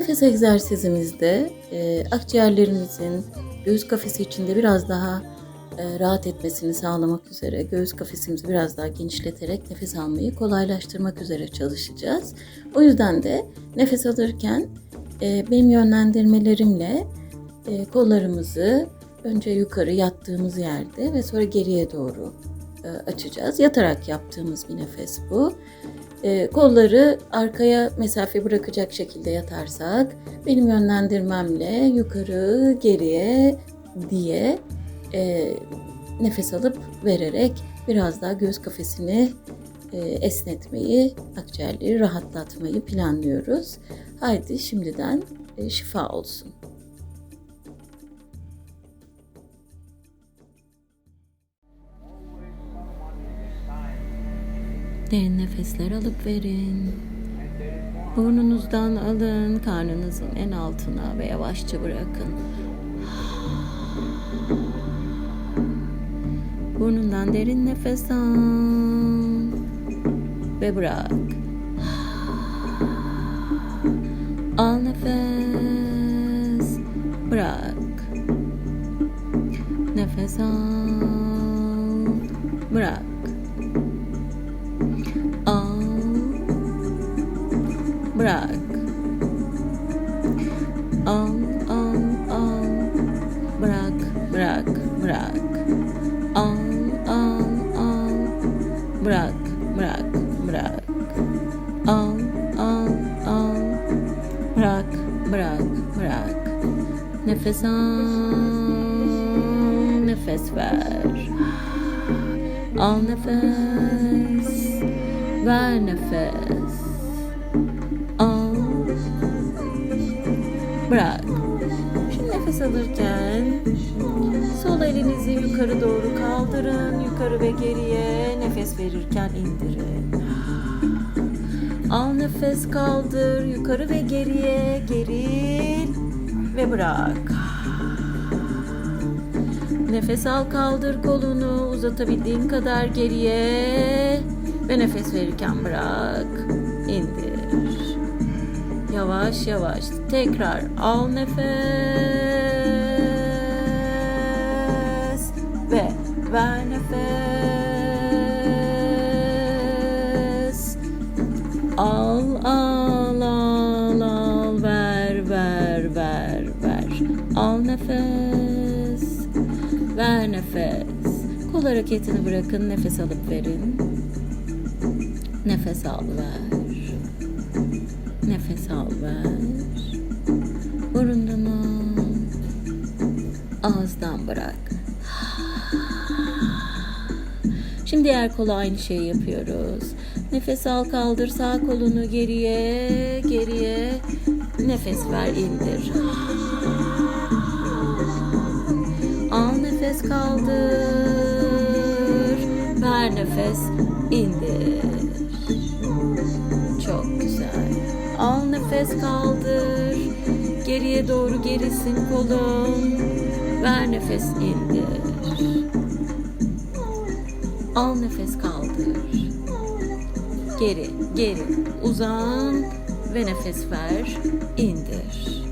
nefes egzersizimizde e, akciğerlerimizin göğüs kafesi içinde biraz daha e, rahat etmesini sağlamak üzere göğüs kafesimizi biraz daha genişleterek nefes almayı kolaylaştırmak üzere çalışacağız. O yüzden de nefes alırken e, benim yönlendirmelerimle e, kollarımızı önce yukarı yattığımız yerde ve sonra geriye doğru e, açacağız. Yatarak yaptığımız bir nefes bu. E, kolları arkaya mesafe bırakacak şekilde yatarsak benim yönlendirmemle yukarı geriye diye e, nefes alıp vererek biraz daha göğüs kafesini e, esnetmeyi, akciğerleri rahatlatmayı planlıyoruz. Haydi şimdiden e, şifa olsun. Derin nefesler alıp verin. Burnunuzdan alın, karnınızın en altına ve yavaşça bırakın. Burnundan derin nefes al ve bırak. Al nefes, bırak. Nefes al, bırak. Bırak. Al, al, al, bırak, bırak, bırak. Al, al, al, bırak, bırak, bırak. Al, al, al, bırak, bırak, bırak. Nefes al, nefes ver. Al nefes, ver nefes. Bırak. Şimdi nefes alırken sol elinizi yukarı doğru kaldırın, yukarı ve geriye nefes verirken indirin. Al nefes kaldır, yukarı ve geriye, geril ve bırak. Nefes al kaldır kolunu uzatabildiğin kadar geriye ve nefes verirken bırak. indir. Yavaş yavaş tekrar al nefes ve ver nefes. Al al al al ver ver ver ver. Al nefes. Ver nefes. Kol hareketini bırakın. Nefes alıp verin. Nefes al ver. Nefes al ver. Burundan al. Ağızdan bırak. Şimdi diğer kola aynı şeyi yapıyoruz. Nefes al kaldır sağ kolunu geriye geriye. Nefes ver indir. Al nefes kaldır. Ver nefes indir. Nefes kaldır. Geriye doğru gerisin kolun. Ver nefes indir. Al nefes kaldır. Geri, geri, uzan ve nefes ver, indir.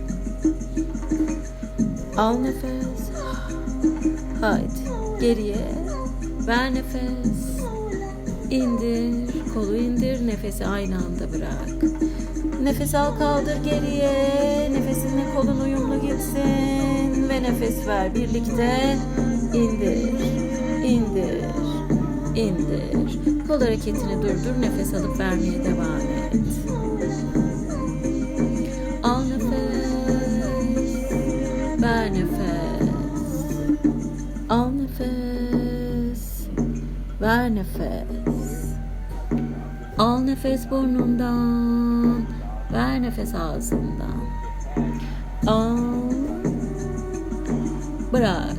Al nefes. Haydi geriye. Ver nefes. İndir. Kolu indir. Nefesi aynı anda bırak. Nefes al kaldır geriye. Nefesinle kolun uyumlu gitsin. Ve nefes ver birlikte. İndir. İndir. İndir. Kol hareketini durdur. Nefes alıp vermeye devam et. Al nefes. Ver nefes. Al nefes. Ver nefes. Al nefes burnundan. Ver nefes ağzından. Al. Bırak.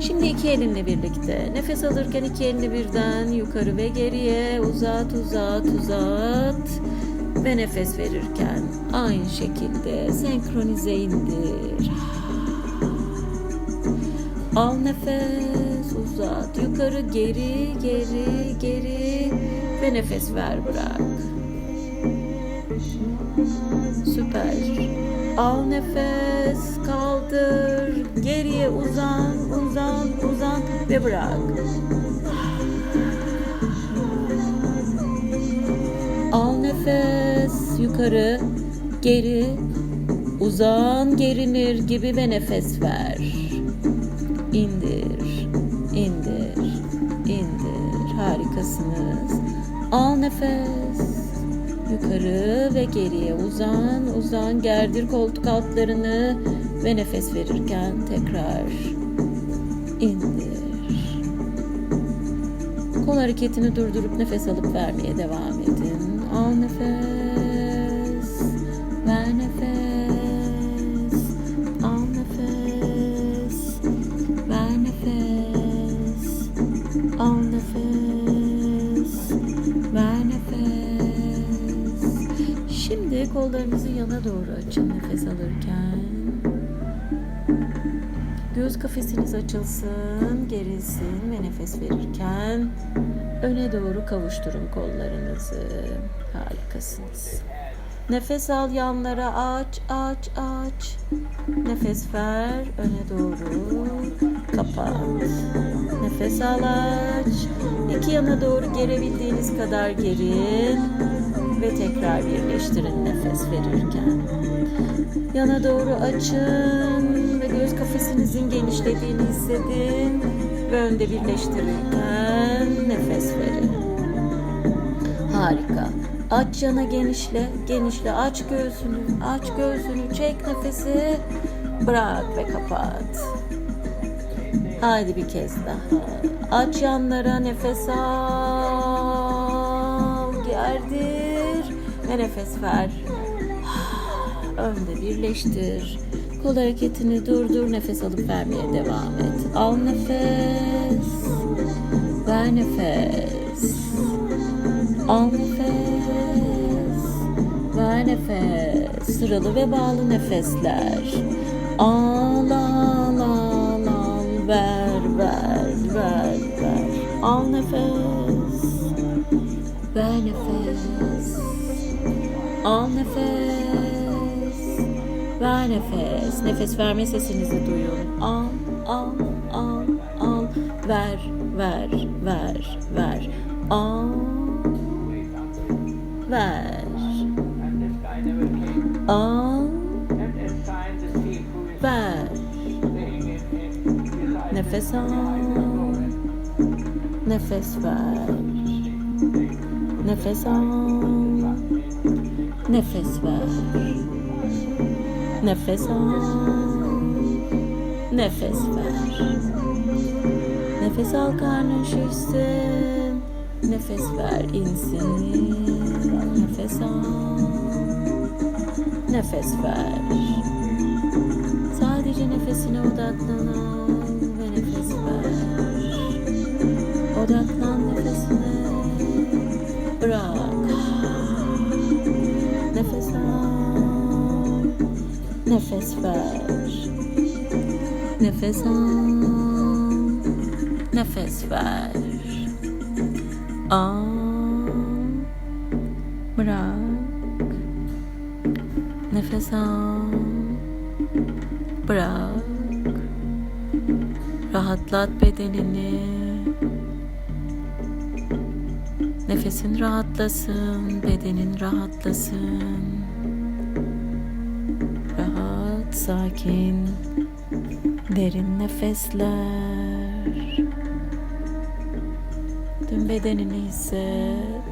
Şimdi iki elinle birlikte nefes alırken iki elini birden yukarı ve geriye uzat uzat uzat ve nefes verirken aynı şekilde senkronize indir. Al nefes uzat yukarı geri geri geri ve nefes ver bırak. Süper. Al nefes, kaldır, geriye uzan, uzan, uzan ve bırak. Al nefes, yukarı, geri, uzan, gerinir gibi ve nefes ver. İndir, indir, indir. Harikasınız. Al nefes. Yukarı ve geriye uzan, uzan, gerdir koltuk altlarını ve nefes verirken tekrar indir. Kol hareketini durdurup nefes alıp vermeye devam edin. Al nefes, ver nefes, al nefes, ver nefes, al nefes, Şimdi kollarınızı yana doğru açın nefes alırken. Göz kafesiniz açılsın, gerilsin ve nefes verirken öne doğru kavuşturun kollarınızı. Harikasınız. Nefes al yanlara aç, aç, aç. Nefes ver öne doğru. Kapat. Nefes al aç. İki yana doğru gerebildiğiniz kadar gerin ve tekrar birleştirin nefes verirken. Yana doğru açın ve göz kafesinizin genişlediğini hissedin ve önde birleştirirken nefes verin. Harika. Aç yana genişle, genişle. Aç göğsünü, aç göğsünü, çek nefesi, bırak ve kapat. Haydi bir kez daha. Aç yanlara nefes al, gerdir ve nefes ver. Önde birleştir. Kol hareketini durdur, nefes alıp vermeye devam et. Al nefes, ver nefes. Al nefes, ver nefes. Sıralı ve bağlı nefesler. Al, al, al, al, ver, ver, ver, ver. Al nefes, ver nefes. Al nefes, ver nefes. Nefes verme sesinizi duyun. Al, al, al, al. Ver, ver, ver, ver. Al, ver. Al, ver. Nefes al. Nefes ver. Nefes al. Nefes ver. Nefes al. Nefes ver. Nefes al karnın şişsin. Nefes ver insin. Nefes al. Nefes ver. Sadece nefesine odaklan ve nefes ver. Odaklan nefesine. Bırak. Nefes ver. Nefes al. Nefes ver. Al. Bırak. Nefes al. Bırak. Rahatlat bedenini. Nefesin rahatlasın, bedenin rahatlasın. Sakin, derin nefesler. Tüm bedenini hisset.